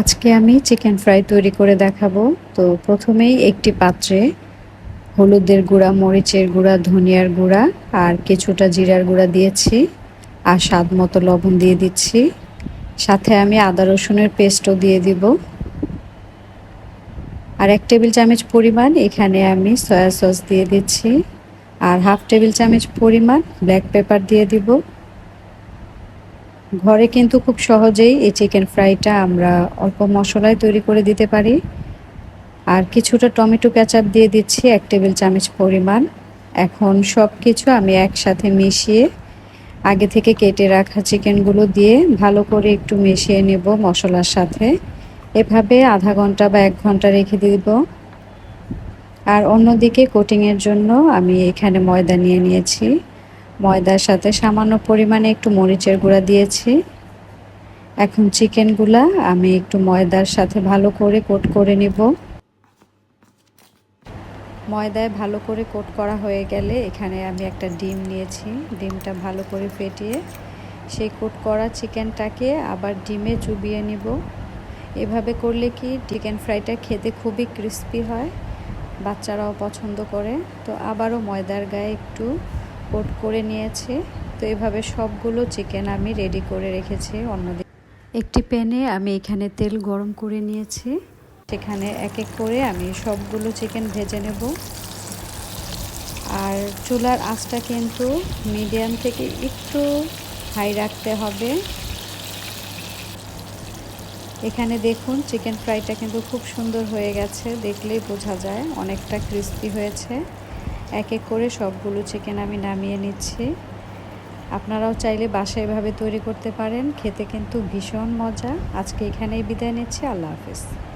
আজকে আমি chicken fry তৈরি করে দেখাবো। তো প্রথমেই একটি পাত্রে হলুদের গুঁড়া, মরিচের গুঁড়া, ধনিয়ার গুঁড়া আর কিছুটা জিরার গুঁড়া দিয়েছি আর স্বাদ মতো লবণ দিয়ে দিচ্ছি। সাথে আমি আদা রসুনের পেস্টও দিয়ে দিব। আর এক টেবিল চামচ পরিমাণ এখানে আমি সয়া সস দিয়ে দিচ্ছি। আর হাফ টেবিল চামচ পরিমাণ ব্ল্যাক পেপার দিয়ে দিব। ঘরে কিন্তু খুব সহজেই এই চিকেন ফ্রাইটা আমরা অল্প মশলায় তৈরি করে দিতে পারি। আর কিছুটা টমেটো ক্যাচাপ দিয়ে দিচ্ছি, এক টেবিল চামচ পরিমাণ। এখন সব কিছু আমি একসাথে মিশিয়ে আগে থেকে কেটে রাখা চিকেনগুলো দিয়ে ভালো করে একটু মিশিয়ে নেব মশলার সাথে। এভাবে আধা ঘণ্টা বা এক ঘণ্টা রেখে দিব। আর অন্যদিকে কোটিংয়ের জন্য আমি এখানে ময়দা নিয়ে নিয়েছি। ময়দার সাথে সামান্য পরিমাণে একটু মরিচের গুঁড়া দিয়েছি। এখন চিকেনগুলা আমি একটু ময়দার সাথে ভালো করে কোট করে নিব। ময়দায় ভালো করে কোট করা হয়ে গেলে এখানে আমি একটা ডিম নিয়েছি। ডিমটা ভালো করে ফেটিয়ে সেই কোট করা চিকেনটাকে আবার ডিমে চুবিয়ে নিব। এভাবে করলে কি চিকেন ফ্রাইটা খেতে খুবই ক্রিস্পি হয়, বাচ্চারাও পছন্দ করে। তো আবারও ময়দার গায়ে একটু কোট করে নিয়েছি। তো এভাবে সবগুলো চিকেন আমি রেডি করে রেখেছি অন্যদিকে একটি প্যানে আমি এখানে তেল গরম করে নিয়েছি। সেখানে এক এক করে আমি সবগুলো চিকেন ভেজে নেব। আর চুলার আঁচটা কিন্তু মিডিয়াম থেকে একটু হাই রাখতে হবে। এখানে দেখুন চিকেন ফ্রাইটা কিন্তু খুব সুন্দর হয়ে গেছে। দেখলেই বোঝা যায়, অনেকটা ক্রিস্পি হয়েছে। এক এক করে সবগুলো চিকেন আমি নামিয়ে নিচ্ছি। আপনারাও চাইলে বাসায় এভাবে তৈরি করতে পারেন। খেতে কিন্তু ভীষণ মজা। আজকে এখানেই বিদায় নিচ্ছি। আল্লাহ হাফিজ।